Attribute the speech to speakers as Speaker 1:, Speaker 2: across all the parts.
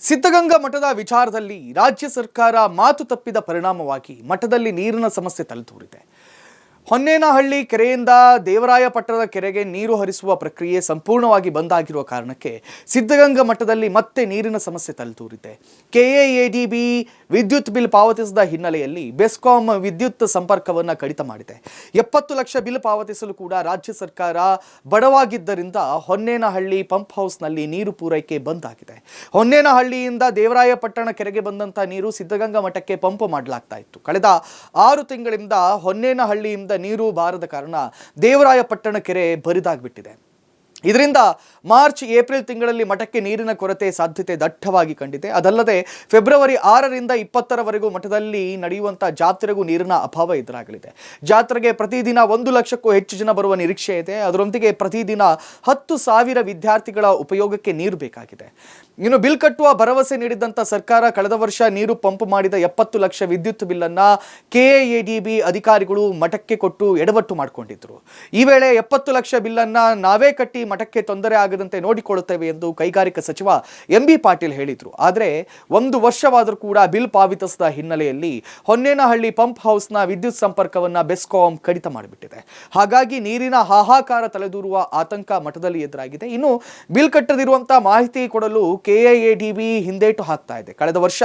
Speaker 1: ಸಿದ್ಧಗಂಗಾ ಮಠದ ವಿಚಾರದಲ್ಲಿ ರಾಜ್ಯ ಸರ್ಕಾರ ಮಾತು ತಪ್ಪಿದ ಪರಿಣಾಮವಾಗಿ ಮಠದಲ್ಲಿ ನೀರಿನ ಸಮಸ್ಯೆ ತಲೆದೂರಿದೆ. ಹೊನ್ನೇನಹಳ್ಳಿ ಕೆರೆಯಿಂದ ದೇವರಾಯಪಟ್ಟಣದ ಕೆರೆಗೆ ನೀರು ಹರಿಸುವ ಪ್ರಕ್ರಿಯೆ ಸಂಪೂರ್ಣವಾಗಿ ಬಂದ್ ಆಗಿರುವ ಕಾರಣಕ್ಕೆ ಸಿದ್ಧಗಂಗಾ ಮಠದಲ್ಲಿ ಮತ್ತೆ ನೀರಿನ ಸಮಸ್ಯೆ ತಲೆದೂರಿದೆ. ಕೆಎಎಡಿಬಿ ವಿದ್ಯುತ್ ಬಿಲ್ ಪಾವತಿಸಿದ ಹಿನ್ನೆಲೆಯಲ್ಲಿ ಬೆಸ್ಕಾಂ ವಿದ್ಯುತ್ ಸಂಪರ್ಕವನ್ನು ಕಡಿತ ಮಾಡಿದೆ. ಎಪ್ಪತ್ತು ಲಕ್ಷ ಬಿಲ್ ಪಾವತಿಸಲು ಕೂಡ ರಾಜ್ಯ ಸರ್ಕಾರ ಬಡವಾಗಿದ್ದರಿಂದ ಹೊನ್ನೇನಹಳ್ಳಿ ಪಂಪ್ ಹೌಸ್ನಲ್ಲಿ ನೀರು ಪೂರೈಕೆ ಬಂದ್ ಆಗಿದೆ. ಹೊನ್ನೇನಹಳ್ಳಿಯಿಂದ ದೇವರಾಯಪಟ್ಟಣ ಕೆರೆಗೆ ಬಂದಂಥ ನೀರು ಸಿದ್ಧಗಂಗಾ ಮಠಕ್ಕೆ ಪಂಪ್ ಮಾಡಲಾಗ್ತಾ ಇತ್ತು. ಕಳೆದ ಆರು ತಿಂಗಳಿಂದ ಹೊನ್ನೇನಹಳ್ಳಿಯಿಂದ ನೀರು ಬಾರದ ಕಾರಣ ದೇವರಾಯಪಟ್ಟಣ ಕೆರೆ ಬರಿದಾಗ್ಬಿಟ್ಟಿದೆ. ಇದರಿಂದ ಮಾರ್ಚ್, ಏಪ್ರಿಲ್ ತಿಂಗಳಲ್ಲಿ ಮಠಕ್ಕೆ ನೀರಿನ ಕೊರತೆ ಸಾಧ್ಯತೆ ದಟ್ಟವಾಗಿ ಕಂಡಿದೆ. ಅದಲ್ಲದೆ ಫೆಬ್ರವರಿ ಆರರಿಂದ ಇಪ್ಪತ್ತರವರೆಗೂ ಮಠದಲ್ಲಿ ನಡೆಯುವಂಥ ಜಾತ್ರೆಗೂ ನೀರಿನ ಅಭಾವ ಎದುರಾಗಲಿದೆ. ಜಾತ್ರೆಗೆ ಪ್ರತಿದಿನ ಒಂದು ಲಕ್ಷಕ್ಕೂ ಹೆಚ್ಚು ಜನ ಬರುವ ನಿರೀಕ್ಷೆ ಇದೆ. ಅದರೊಂದಿಗೆ ಪ್ರತಿದಿನ ಹತ್ತು ಸಾವಿರ ವಿದ್ಯಾರ್ಥಿಗಳ ಉಪಯೋಗಕ್ಕೆ ನೀರು ಬೇಕಾಗಿದೆ. ಇನ್ನು ಬಿಲ್ ಕಟ್ಟುವ ಭರವಸೆ ನೀಡಿದಂಥ ಸರ್ಕಾರ ಕಳೆದ ವರ್ಷ ನೀರು ಪಂಪ್ ಮಾಡಿದ ಎಪ್ಪತ್ತು ಲಕ್ಷ ವಿದ್ಯುತ್ ಬಿಲ್ಲನ್ನು ಬಿ ಅಧಿಕಾರಿಗಳು ಮಠಕ್ಕೆ ಕೊಟ್ಟು ಎಡವಟ್ಟು ಮಾಡಿಕೊಂಡಿದ್ರು. ಈ ವೇಳೆ ಎಪ್ಪತ್ತು ಲಕ್ಷ ಬಿಲ್ಲನ್ನು ನಾವೇ ಕಟ್ಟಿ ಮಠಕ್ಕೆ ತೊಂದರೆ ಆಗದಂತೆ ನೋಡಿಕೊಳ್ಳುತ್ತೇವೆ ಎಂದು ಕೈಗಾರಿಕಾ ಸಚಿವ ಎಂ ಬಿ ಪಾಟೀಲ್ ಹೇಳಿದರು. ಆದರೆ ಒಂದು ವರ್ಷವಾದರೂ ಕೂಡ ಬಿಲ್ ಪಾವತಿಸದ ಹಿನ್ನೆಲೆಯಲ್ಲಿ ಹೊನ್ನೇನಹಳ್ಳಿ ಪಂಪ್ ಹೌಸ್ನ ವಿದ್ಯುತ್ ಸಂಪರ್ಕವನ್ನು ಬೆಸ್ಕಾಂ ಕಡಿತ ಮಾಡಿಬಿಟ್ಟಿದೆ. ಹಾಗಾಗಿ ನೀರಿನ ಹಾಹಾಕಾರ ತಲೆದೂರುವ ಆತಂಕ ಮಠದಲ್ಲಿ ಎದುರಾಗಿದೆ. ಇನ್ನು ಬಿಲ್ ಕಟ್ಟದಿರುವಂತಹ ಮಾಹಿತಿ ಕೊಡಲು ಕೆಐಎಡಿಬಿ ಹಿಂದೇಟು ಹಾಕ್ತಾ ಇದೆ. ಕಳೆದ ವರ್ಷ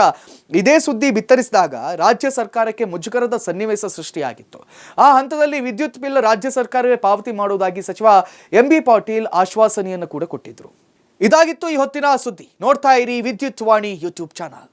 Speaker 1: ಇದೇ ಸುದ್ದಿ ಬಿತ್ತರಿಸಿದಾಗ ರಾಜ್ಯ ಸರ್ಕಾರಕ್ಕೆ ಮುಜುಗರದ ಸನ್ನಿವೇಶ ಸೃಷ್ಟಿಯಾಗಿತ್ತು. ಆ ಹಂತದಲ್ಲಿ ವಿದ್ಯುತ್ ಬಿಲ್ ರಾಜ್ಯ ಸರ್ಕಾರವೇ ಪಾವತಿ ಮಾಡುವುದಾಗಿ ಸಚಿವ ಎಂ ಬಿ ಪಾಟೀಲ್ ಆಶ್ವಾಸನೆಯನ್ನು ಕೂಡ ಕೊಟ್ಟಿದ್ರು. ಇದಾಗಿತ್ತು ಈ ಹೊತ್ತಿನ ಸುದ್ದಿ. ನೋಡ್ತಾ ಇರಿ ವಿದ್ಯುತ್ ವಾಣಿ ಯೂಟ್ಯೂಬ್ ಚಾನಲ್.